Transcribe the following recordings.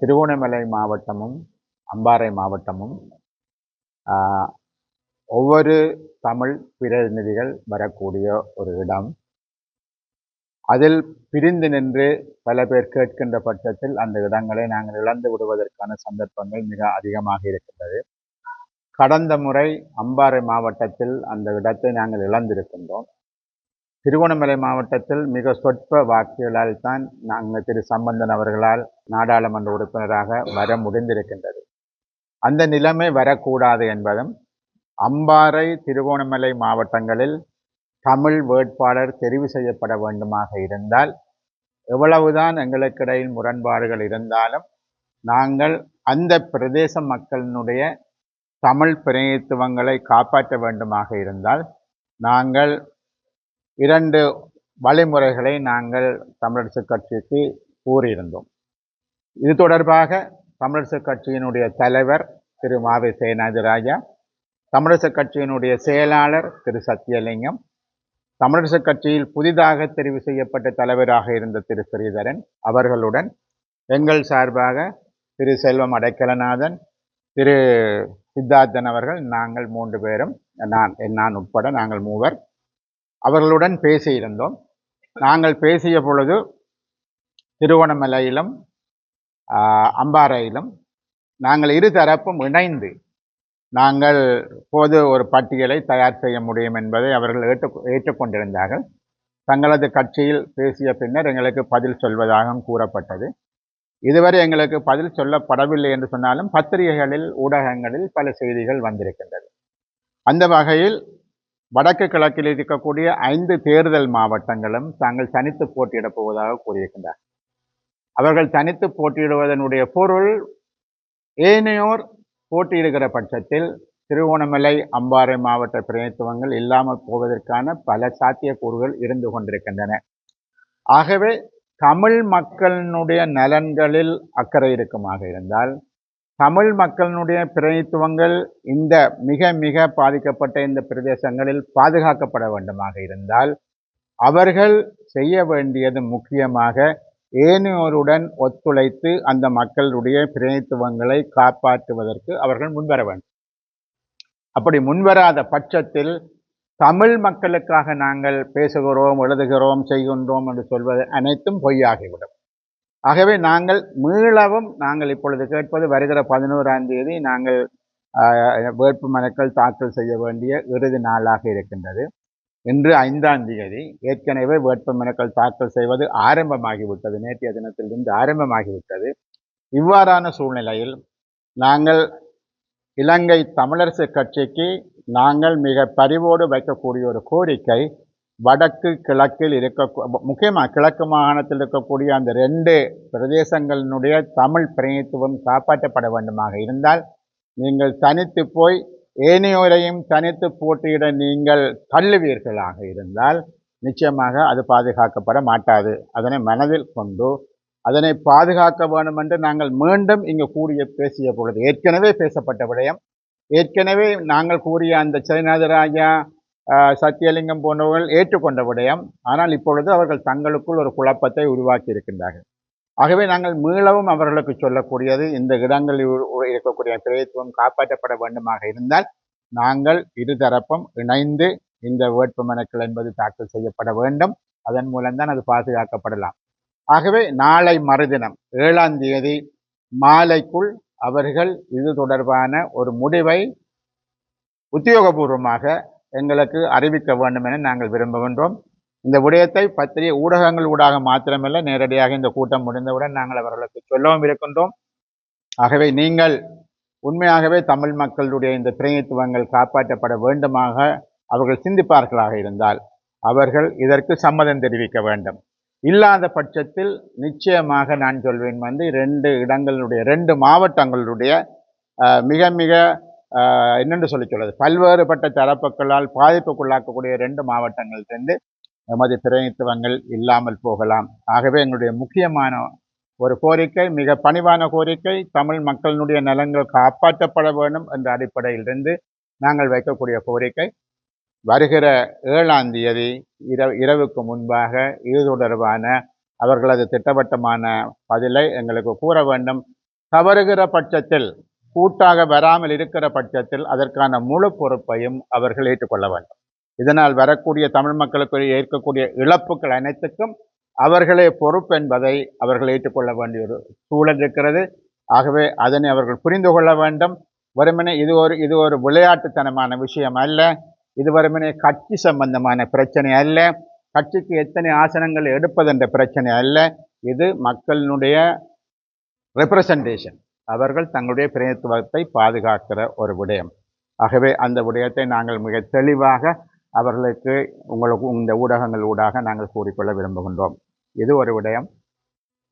திருவோணமலை மாவட்டமும் அம்பாறை மாவட்டமும் ஒவ்வொரு தமிழ் பிரதிநிதிகள் வரக்கூடிய ஒரு இடம். அதில் பிரிந்து நின்று பல பேர் கேட்கின்ற பட்சத்தில் அந்த இடங்களை நாங்கள் இழந்து விடுவதற்கான சந்தர்ப்பங்கள் மிக அதிகமாக இருக்கின்றது. கடந்த முறை அம்பாறை மாவட்டத்தில் அந்த இடத்தை நாங்கள் இழந்திருக்கின்றோம். திருகோணமலை மாவட்டத்தில் மிக சொற்ப வாக்குகளால் தான் நாங்கள் திரு சம்பந்தன் அவர்களால் நாடாளுமன்ற உறுப்பினராக வர முடிந்திருக்கின்றது. அந்த நிலைமை வரக்கூடாது என்பதும் அம்பாறை திருகோணமலை மாவட்டங்களில் தமிழ் வேட்பாளர் தெரிவு செய்யப்பட வேண்டுமாக இருந்தால் எவ்வளவுதான் எங்களுக்கிடையில் முரண்பாடுகள் இருந்தாலும் நாங்கள் அந்த பிரதேச மக்களினுடைய தமிழ் பிரதிநிதித்துவங்களை காப்பாற்ற வேண்டுமாக இருந்தால் நாங்கள் இரண்டு வழிமுறைகளை நாங்கள் தமிழரசு கட்சிக்கு கூறியிருந்தோம். இது தொடர்பாக தமிழரசு கட்சியினுடைய தலைவர் திரு மாவை சேனாதிராஜா தமிழரசு கட்சியினுடைய செயலாளர் திரு சத்தியலிங்கம் தமிழரசு கட்சியில் புதிதாக தெரிவு செய்யப்பட்ட தலைவராக இருந்த திரு ஸ்ரீதரன் அவர்களுடன் எங்கள் சார்பாக திரு செல்வம் அடைக்கலநாதன் திரு சித்தார்த்தன் அவர்கள் நாங்கள் மூன்று பேரும் நான் நான் உட்பட நாங்கள் மூவர் அவர்களுடன் பேசியிருந்தோம். நாங்கள் பேசிய பொழுது திருவண்ணாமலையிலும் அம்பாறையிலும் நாங்கள் இரு தரப்பும் இணைந்து நாங்கள் பொது ஒரு பட்டியலை தயார் செய்ய முடியும் என்பதை அவர்கள் ஏற்று ஏற்றுக்கொண்டிருந்தார்கள். தங்களது கட்சியில் பேசிய பின்னர் எங்களுக்கு பதில் சொல்வதாகவும் கூறப்பட்டது. இதுவரை எங்களுக்கு பதில் சொல்லப்படவில்லை என்று சொன்னாலும் பத்திரிகைகளில் ஊடகங்களில் பல செய்திகள் வந்திருக்கின்றது அந்த வகையில் வடக்கு கிழக்கில் இருக்கக்கூடிய ஐந்து தேர்தல் மாவட்டங்களும் தாங்கள் தனித்து போட்டியிடப் போவதாக கூறியிருக்கின்றார். அவர்கள் தனித்து போட்டியிடுவதனுடைய பொருள் ஏனையோர் போட்டியிடுகிற பட்சத்தில் திருவோணமலை அம்பாறை மாவட்ட பிரதித்துவங்கள் இல்லாமல் போவதற்கான பல சாத்தியக்கூறுகள் இருந்து கொண்டிருக்கின்றன. ஆகவே தமிழ் மக்களினுடைய நலன்களில் அக்கறை இருக்குமாக இருந்தால் தமிழ் மக்களினுடைய பிரதித்துவங்கள் இந்த மிக மிக பாதிக்கப்பட்ட இந்த பிரதேசங்களில் பாதுகாக்கப்பட வேண்டுமாக இருந்தால் அவர்கள் செய்ய வேண்டியது முக்கியமாக ஏனையோருடன் ஒத்துழைத்து அந்த மக்களுடைய பிரதித்துவங்களை காப்பாற்றுவதற்கு அவர்கள் முன்வர வேண்டும். அப்படி முன்வராத பட்சத்தில் தமிழ் மக்களுக்காக நாங்கள் பேசுகிறோம் எழுதுகிறோம் செய்கின்றோம் என்று சொல்வது அனைத்தும் பொய்யாகிவிடும். ஆகவே நாங்கள் மீளவும் நாங்கள் இப்பொழுது கேட்பது வருகிற பதினோராம் தேதி நாங்கள் வேட்பு மனுக்கள் தாக்கல் செய்ய வேண்டிய இறுதி நாளாக இருக்கின்றது. இன்று ஐந்தாம் தேதி ஏற்கனவே வேட்புமனுக்கள் தாக்கல் செய்வது ஆரம்பமாகிவிட்டது. நேற்றைய தினத்திலிருந்து ஆரம்பமாகிவிட்டது. இவ்வாறான சூழ்நிலையில் நாங்கள் இலங்கை தமிழரசு கட்சிக்கு நாங்கள் மிக பரிவோடு வைக்கக்கூடிய ஒரு கோரிக்கை வடக்கு கிழக்கில் இருக்க முக்கியமாக கிழக்கு மாகாணத்தில் இருக்கக்கூடிய அந்த ரெண்டு பிரதேசங்களினுடைய தமிழ் பிரதித்துவம் காப்பாற்றப்பட வேண்டுமாக இருந்தால் நீங்கள் தனித்து போய் ஏனையோரையும் தனித்து போட்டியிட நீங்கள் தள்ளுவீர்களாக இருந்தால் நிச்சயமாக அது பாதுகாக்கப்பட மாட்டாது. அதனை மனதில் கொண்டு அதனை பாதுகாக்க வேண்டும் என்று நாங்கள் மீண்டும் இங்கு கூறிய பேசிய பொழுது ஏற்கனவே பேசப்பட்ட விடயம் ஏற்கனவே நாங்கள் கூறிய அந்த சைநாதராஜா சத்தியலிங்கம் போன்றவர்கள் ஏற்றுக்கொண்ட விடயம். ஆனால் இப்பொழுது அவர்கள் தங்களுக்குள் ஒரு குழப்பத்தை உருவாக்கி இருக்கின்றார்கள். ஆகவே நாங்கள் மீளவும் அவர்களுக்கு சொல்லக்கூடியது இந்த இடங்களில் இருக்கக்கூடிய பிரதித்துவம் காப்பாற்றப்பட வேண்டுமாக இருந்தால் நாங்கள் இருதரப்பும் இணைந்து இந்த வேட்புமனுக்கள் என்பது தாக்கல் செய்யப்பட வேண்டும். அதன் மூலம்தான் அது பாதுகாக்கப்படலாம். ஆகவே நாளை மறுதினம் ஏழாம் தேதி மாலைக்குள் அவர்கள் இது தொடர்பான ஒரு முடிவை உத்தியோகபூர்வமாக எங்களுக்கு அறிவிக்க வேண்டும் என நாங்கள் விரும்புகின்றோம். இந்த விடயத்தை பத்திரிகை ஊடகங்கள் ஊடாக மாத்திரமல்ல நேரடியாக இந்த கூட்டம் முடிந்தவுடன் நாங்கள் அவர்களுக்கு சொல்லவும் இருக்கின்றோம். ஆகவே நீங்கள் உண்மையாகவே தமிழ் மக்களுடைய இந்த பிரதிநிதித்துவங்கள் காப்பாற்றப்பட வேண்டுமாக அவர்கள் சிந்திப்பார்களாக இருந்தால் அவர்கள் இதற்கு சம்மதம் தெரிவிக்க வேண்டும். இல்லாத பட்சத்தில் நிச்சயமாக நான் சொல்வேன் வந்து ரெண்டு இடங்களுடைய ரெண்டு மாவட்டங்களுடைய மிக மிக என்னென்று சொல்லி சொல்வது பல்வேறுபட்ட தரப்புகளால் பாதிப்புக்குள்ளாக்கக்கூடிய ரெண்டு மாவட்டங்களிலிருந்து எமது பிரதிநிதித்துவங்கள் இல்லாமல் போகலாம். ஆகவே எங்களுடைய முக்கியமான ஒரு கோரிக்கை மிக பணிவான கோரிக்கை தமிழ் மக்களினுடைய நலன்கள் காப்பாற்றப்பட வேண்டும் என்ற அடிப்படையிலிருந்து நாங்கள் வைக்கக்கூடிய கோரிக்கை. வருகிற ஏழாம் தேதி இரவு இரவுக்கு முன்பாக இது தொடர்பான அவர்களது திட்டவட்டமான பதிலை எங்களுக்கு கூற வேண்டும். தவறுகிற பட்சத்தில் கூட்டாக வராமல் இருக்கிற பட்சத்தில் அதற்கான முழு பொறுப்பையும் அவர்கள் ஏற்றுக்கொள்ள வேண்டும். இதனால் வரக்கூடிய தமிழ் மக்களுக்கு ஏற்கக்கூடிய இழப்புகள் அனைத்துக்கும் அவர்களே பொறுப்பு என்பதை அவர்கள் ஏற்றுக்கொள்ள வேண்டிய ஒரு சூழல் இருக்கிறது. ஆகவே அதனை அவர்கள் புரிந்து கொள்ள வேண்டும். வெறுமனே இது ஒரு இது ஒரு விளையாட்டுத்தனமான விஷயம் அல்ல. இது வெறுமனே கட்சி சம்பந்தமான பிரச்சனை அல்ல. கட்சிக்கு எத்தனை ஆசனங்கள் எடுப்பது என்ற பிரச்சனை அல்ல. இது மக்களினுடைய ரெப்ரசன்டேஷன் அவர்கள் தங்களுடைய பிரதித்துவத்தை பாதுகாக்கிற ஒரு விடயம். ஆகவே அந்த விடயத்தை நாங்கள் மிக தெளிவாக அவர்களுக்கு உங்களுக்கு இந்த ஊடகங்கள் ஊடாக நாங்கள் கூறிக்கொள்ள விரும்புகின்றோம். இது ஒரு விடயம்.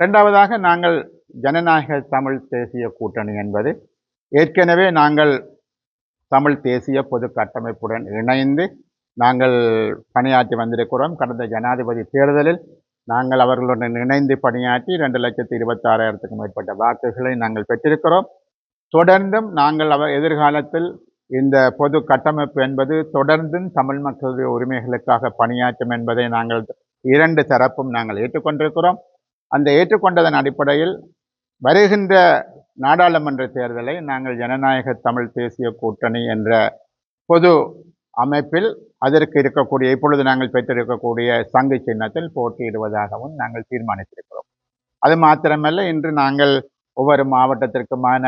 ரெண்டாவதாக நாங்கள் ஜனநாயக தமிழ் தேசிய கூட்டணி என்பது ஏற்கனவே நாங்கள் தமிழ் தேசிய பொது கட்டமைப்புடன் இணைந்து நாங்கள் பணியாற்றி வந்திருக்கிறோம். கடந்த ஜனாதிபதி தேர்தலில் நாங்கள் அவர்களுடன் இணைந்து பணியாற்றி ரெண்டு லட்சத்தி இருபத்தாறாயிரத்துக்கும் மேற்பட்ட வாக்குகளை நாங்கள் பெற்றிருக்கிறோம். தொடர்ந்தும் நாங்கள் அவர் எதிர்காலத்தில் இந்த பொது கட்டமைப்பு என்பது தொடர்ந்தும் தமிழ் மக்களுடைய உரிமைகளுக்காக பணியாற்றும் என்பதை நாங்கள் இரண்டு தரப்பும் நாங்கள் ஏற்றுக்கொண்டிருக்கிறோம். அந்த ஏற்றுக்கொண்டதன் அடிப்படையில் வருகின்ற நாடாளுமன்ற தேர்தலை நாங்கள் ஜனநாயக தமிழ் தேசிய கூட்டணி என்ற பொது அமைப்பில் அதற்கு இருக்கக்கூடிய இப்பொழுது நாங்கள் பெற்றிருக்கக்கூடிய சங்கு சின்னத்தில் போட்டியிடுவதாகவும் நாங்கள் தீர்மானித்திருக்கிறோம். அது மாத்திரமல்ல இன்று நாங்கள் ஒவ்வொரு மாவட்டத்திற்குமான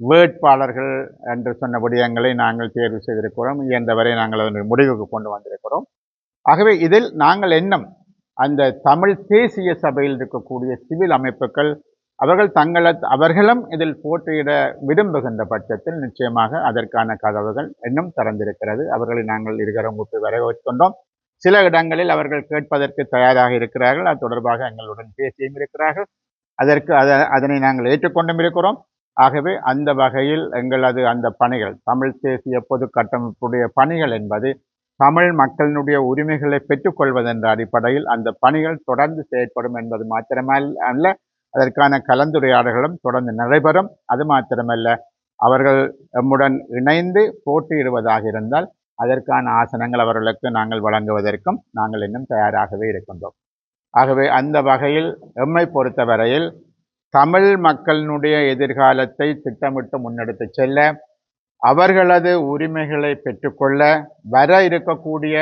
வேட்பாளர்கள் என்று சொன்ன விடயங்களை நாங்கள் தேர்வு செய்திருக்கிறோம். இயன்றவரை நாங்கள் அதன் முடிவுக்கு கொண்டு வந்திருக்கிறோம். ஆகவே இதில் நாங்கள் என்னும் அந்த தமிழ் தேசிய சபையில் இருக்கக்கூடிய சிவில் அமைப்புகள் அவர்கள் தங்களை அவர்களும் இதில் போட்டியிட விரும்புகின்ற பட்சத்தில் நிச்சயமாக அதற்கான கதவுகள் இன்னும் திறந்திருக்கிறது. அவர்களை நாங்கள் இருக்கிற கூட்டு வரவேற்கின்றோம். சில இடங்களில் அவர்கள் கேட்பதற்கு தயாராக இருக்கிறார்கள். அது தொடர்பாக எங்களுடன் பேசியும் இருக்கிறார்கள். அதற்கு அதை அதனை நாங்கள் ஏற்றுக்கொண்டும் இருக்கிறோம். ஆகவே அந்த வகையில் எங்களது அந்த பணிகள் தமிழ் தேசிய பொது கட்டமைப்புடைய பணிகள் என்பது தமிழ் மக்களினுடைய உரிமைகளை பெற்றுக்கொள்வதென்ற அடிப்படையில் அந்த பணிகள் தொடர்ந்து செயற்படும் என்பது மாத்திரமல்ல அல்ல அதற்கான கலந்துரையாடல்களும் தொடர்ந்து நடைபெறும். அது மாத்திரமல்ல அவர்கள் எம்முடன் இணைந்து போட்டியிடுவதாக இருந்தால் அதற்கான ஆசனங்கள் அவர்களுக்கு நாங்கள் வழங்குவதற்கும் நாங்கள் இன்னும் தயாராகவே இருக்கின்றோம். ஆகவே அந்த வகையில் எம்மை பொறுத்தவரையில் தமிழ் மக்களினுடைய எதிர்காலத்தை திட்டமிட்டு முன்னெடுத்து செல்ல அவர்களது உரிமைகளை பெற்றுக்கொள்ள வர இருக்கக்கூடிய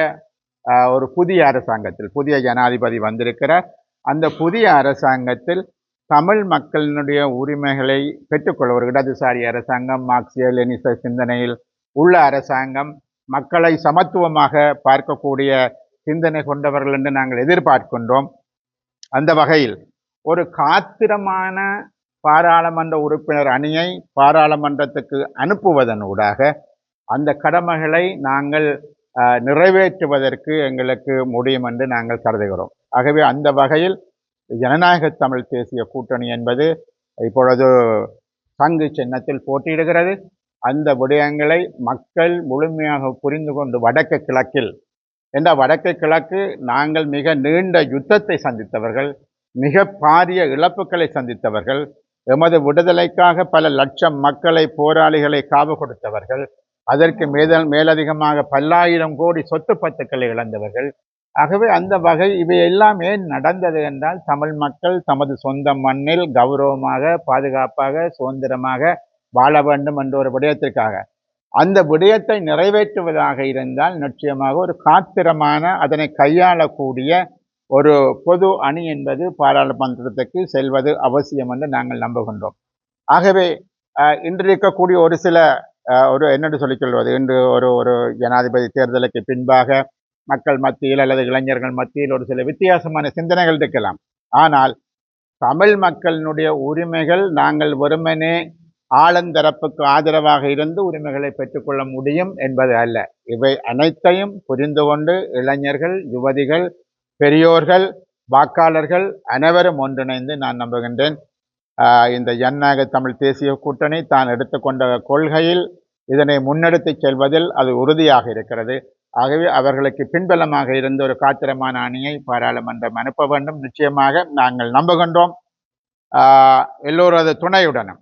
ஒரு புதிய அரசாங்கத்தில் புதிய ஜனாதிபதி வந்திருக்கிறார். அந்த புதிய அரசாங்கத்தில் தமிழ் மக்களினுடைய உரிமைகளை பெற்றுக்கொள்ள இடதுசாரி அரசாங்கம் மார்க்சிய லெனிச சிந்தனையில் உள்ள அரசாங்கம் மக்களை சமத்துவமாக பார்க்கக்கூடிய சிந்தனை கொண்டவர்கள் என்று நாங்கள் எதிர்பார்க்கின்றோம். அந்த வகையில் ஒரு காத்திரமான பாராளுமன்ற உறுப்பினர் அணியை பாராளுமன்றத்துக்கு அனுப்புவதன் ஊடாக அந்த கடமைகளை நாங்கள் நிறைவேற்றுவதற்கு எங்களுக்கு முடியும் என்று நாங்கள் கருதுகிறோம். ஆகவே அந்த வகையில் ஜனநாயக தமிழ் தேசிய கூட்டணி என்பது இப்பொழுது சங்கு சின்னத்தில் போட்டியிடுகிறது. அந்த விடயங்களை மக்கள் முழுமையாக புரிந்து கொண்டு வடக்கு கிழக்கில் என்ற வடக்கு கிழக்கு நாங்கள் மிக நீண்ட யுத்தத்தை சந்தித்தவர்கள் மிக பாரிய இழப்புகளை சந்தித்தவர்கள் எமது விடுதலைக்காக பல லட்சம் மக்களை போராளிகளை காவு கொடுத்தவர்கள் அதற்கு மேதல் மேலதிகமாக பல்லாயிரம் கோடி சொத்து பத்துக்களை இழந்தவர்கள் ஆகவே அந்த வகை இவை எல்லாமே நடந்தது என்றால் தமிழ் மக்கள் தமது சொந்த மண்ணில் கௌரவமாக பாதுகாப்பாக சுதந்திரமாக வாழ வேண்டும் என்ற ஒரு விடயத்திற்காக. அந்த விடயத்தை நிறைவேற்றுவதாக இருந்தால் நிச்சயமாக ஒரு காத்திரமான அதனை கையாளக்கூடிய ஒரு பொது அணி என்பது பாராளுமன்றத்துக்கு செல்வது அவசியம் என்று நாங்கள் நம்புகின்றோம். ஆகவே இன்று இருக்கக்கூடிய ஒரு சில ஒரு என்னென்று சொல்லிக் கொள்வது இன்று ஒரு ஒரு ஜனாதிபதி தேர்தலுக்கு பின்பாக மக்கள் மத்தியில் அல்லது இளைஞர்கள் மத்தியில் ஒரு சில வித்தியாசமான சிந்தனைகள் இருக்கலாம். ஆனால் தமிழ் மக்களினுடைய உரிமைகள் நாங்கள் வெறுமனே ஆழந்தரப்புக்கு ஆதரவாக இருந்து உரிமைகளை பெற்றுக்கொள்ள முடியும் என்பது அல்ல. இவை அனைத்தையும் புரிந்து கொண்டு இளைஞர்கள் யுவதிகள் பெரியோர்கள் வாக்காளர்கள் அனைவரும் ஒன்றிணைந்து நான் நம்புகின்றேன். இந்த ஜனநாயக தமிழ் தேசிய கூட்டணி தான் எடுத்துக்கொண்ட கொள்கையில் இதனை முன்னெடுத்து செல்வதில் அது உறுதியாக இருக்கிறது. ஆகவே அவர்களுக்கு பின்பலமாக இருந்த ஒரு காத்திரமான அணியை பாராளுமன்றம் அனுப்ப வேண்டும். நிச்சயமாக நாங்கள் நம்புகின்றோம். எல்லோரது துணையுடனும்.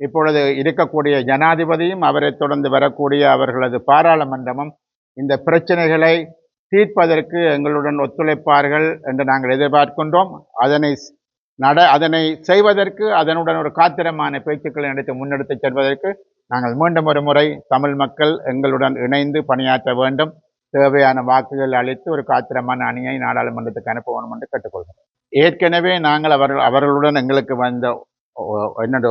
இப்பொழுது இருக்கக்கூடிய ஜனாதிபதியும் அவரை தொடர்ந்து வரக்கூடிய அவர்களது பாராளுமன்றமும் இந்த பிரச்சனைகளை தீர்ப்பதற்கு எங்களுடன் ஒத்துழைப்பார்கள் என்று நாங்கள் எதிர்பார்க்கின்றோம். அதனை நட அதனை செய்வதற்கு அதனுடன் ஒரு காத்திரமான பேச்சுக்களை நடத்தி முன்னெடுத்துச் செல்வதற்கு நாங்கள் மீண்டும் ஒரு முறை தமிழ் மக்கள் எங்களுடன் இணைந்து பணியாற்ற வேண்டும். தேவையான வாக்குகள் அளித்து ஒரு காத்திரமான அணியை நாடாளுமன்றத்துக்கு அனுப்ப வேண்டும் என்று கேட்டுக்கொள்கிறோம். ஏற்கனவே நாங்கள் அவர்கள் அவர்களுடன் எங்களுக்கு வந்த என்னோட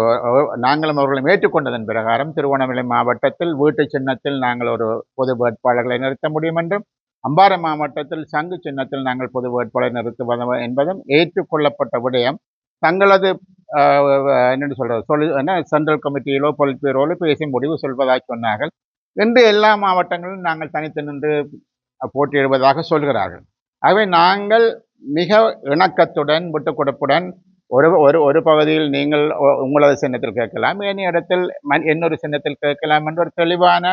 நாங்களும் அவர்களும் ஏற்றுக்கொண்டதன் பிரகாரம் திருவண்ணாமலை மாவட்டத்தில் வீட்டு சின்னத்தில் நாங்கள் ஒரு பொது வேட்பாளர்களை நிறுத்த முடியும் என்றும் அம்பாறை மாவட்டத்தில் சங்கு சின்னத்தில் நாங்கள் பொது வேட்பாளரை நிறுத்துவது என்பதும் ஏற்றுக்கொள்ளப்பட்ட விடயம். தங்களது என்னென்னு சொல்கிறது சொல் என்ன சென்ட்ரல் கமிட்டியிலோ பொலிட் பீரோலோ பேசி முடிவு சொல்வதாக சொன்னார்கள். என்று எல்லா மாவட்டங்களிலும் நாங்கள் தனித்து நின்று போட்டியிடுவதாக சொல்கிறார்கள். ஆகவே நாங்கள் மிக இணக்கத்துடன் விட்டுக் கொடுப்புடன் ஒரு ஒரு ஒரு பகுதியில் நீங்கள் உங்களது சின்னத்தில் கேட்கலாம் ஏனைய இடத்தில் மன்- இன்னொரு சின்னத்தில் கேட்கலாம் என்ற ஒரு தெளிவான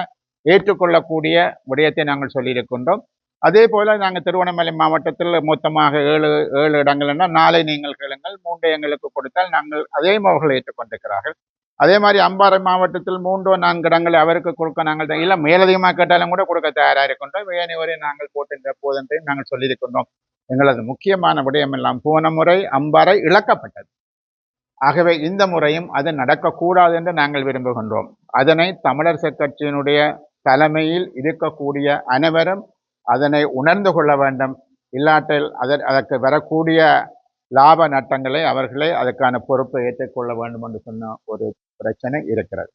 ஏற்றுக்கொள்ளக்கூடிய விடயத்தை நாங்கள் சொல்லியிருக்கின்றோம். அதே போல் நாங்கள் திருவண்ணாமலை மாவட்டத்தில் மொத்தமாக ஏழு ஏழு இடங்கள்னா நாளை நீங்கள் கேளுங்கள் மூன்று எங்களுக்கு கொடுத்தால் நாங்கள் அதே அவர்கள் ஏற்றுக்கொண்டிருக்கிறார்கள். அதே மாதிரி அம்பாறை மாவட்டத்தில் மூன்றோ நான்கு இடங்களை அவருக்கு கொடுக்க நாங்கள் தான் இல்லை மேலதிகமாக கேட்டாலும் கூட கொடுக்க தயாராக இருக்கின்றோம் ஏனையோரை நாங்கள் போட்டிருந்த போதென்றையும் நாங்கள் சொல்லியிருக்கின்றோம். எங்களது முக்கியமான விடயம் எல்லாம் போன முறை அம்பாறை இழக்கப்பட்டது. ஆகவே இந்த முறையும் அது நடக்கக்கூடாது என்று நாங்கள் விரும்புகின்றோம். அதனை தமிழரசு கட்சியினுடைய தலைமையில் இருக்கக்கூடிய அனைவரும் அதனை உணர்ந்து கொள்ள வேண்டும். இல்லாட்டில் அதற்கு வரக்கூடிய லாப நட்டங்களை அவர்களே அதற்கான பொறுப்பை ஏற்றுக்கொள்ள வேண்டும் என்று சொன்ன ஒரு பிரச்சனை இருக்கிறது.